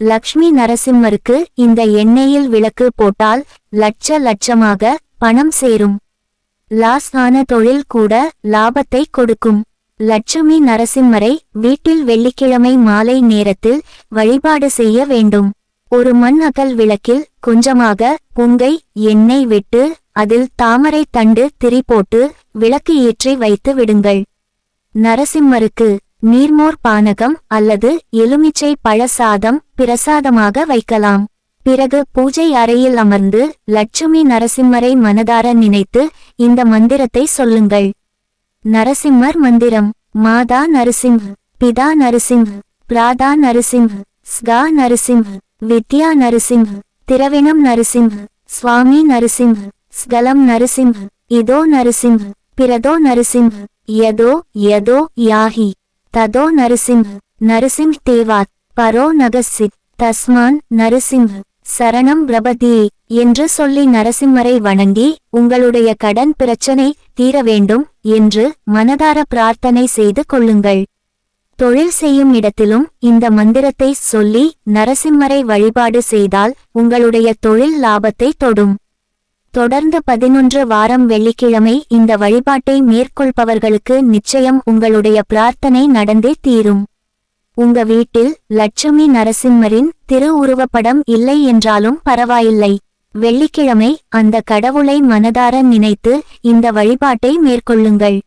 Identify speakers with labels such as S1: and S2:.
S1: லக்ஷ்மி நரசிம்மருக்கு இந்த எண்ணெயில் விளக்கு போட்டால் லட்ச லட்சமாக பணம் சேரும். லாஸ் ஆன தொழில் கூட லாபத்தை கொடுக்கும். லட்சுமி நரசிம்மரை வீட்டில் வெள்ளிக்கிழமை மாலை நேரத்தில் வழிபாடு செய்ய வேண்டும். ஒரு மண் அகல் விளக்கில் கொஞ்சமாக புங்கை எண்ணெய் விட்டு அதில் தாமரை தண்டு திரி போட்டு விளக்கு ஏற்றி வைத்து விடுங்கள். நரசிம்மருக்கு நீர்மோர் பானகம் அல்லது எலுமிச்சை பழசாதம் பிரசாதமாக வைக்கலாம். பிறகு பூஜை அறையில் அமர்ந்து லட்சுமி நரசிம்மரை மனதார நினைத்து இந்த மந்திரத்தை சொல்லுங்கள். நரசிம்மர் மந்திரம் மாதா நரசிம்ஹ பிதா நரசிம்ஹ் பிராதா நரசிம்ஹ ஸ்கா நரசிம்ஹ வித்யா நரசிம்ஹ திரவிணம் நரசிம்ஹ சுவாமி நரசிம்ஹ் ஸ்கலம் நரசிம்ஹ் இதோ நரசிம்ஹ பிரதோ நரசிம்ஹ யதோ யதோ யாஹி ததோ நரசிம்ஹ நரசிம் தேவாத் பரோ நகசித் தஸ்மான் நரசிம்ஹ சரணம் பிரபதியே என்று சொல்லி நரசிம்மரை வணங்கி உங்களுடைய கடன் பிரச்சனை தீர வேண்டும் என்று மனதார பிரார்த்தனை செய்து கொள்ளுங்கள். தொழில் செய்யும் இடத்திலும் இந்த மந்திரத்தை சொல்லி நரசிம்மரை வழிபாடு செய்தால் உங்களுடைய தொழில் லாபத்தை தொடும். தொடர்ந்து பதினொன்று வாரம் வெள்ளிக்கிழமை இந்த வழிபாட்டை மேற்கொள்பவர்களுக்கு நிச்சயம் உங்களுடைய பிரார்த்தனை நடந்தே தீரும். உங்க வீட்டில் லட்சுமி நரசிம்மரின் திரு உருவப்படம் இல்லை என்றாலும் பரவாயில்லை. வெள்ளிக்கிழமை அந்த கடவுளை மனதார நினைத்து இந்த வழிபாட்டை மேற்கொள்ளுங்கள்.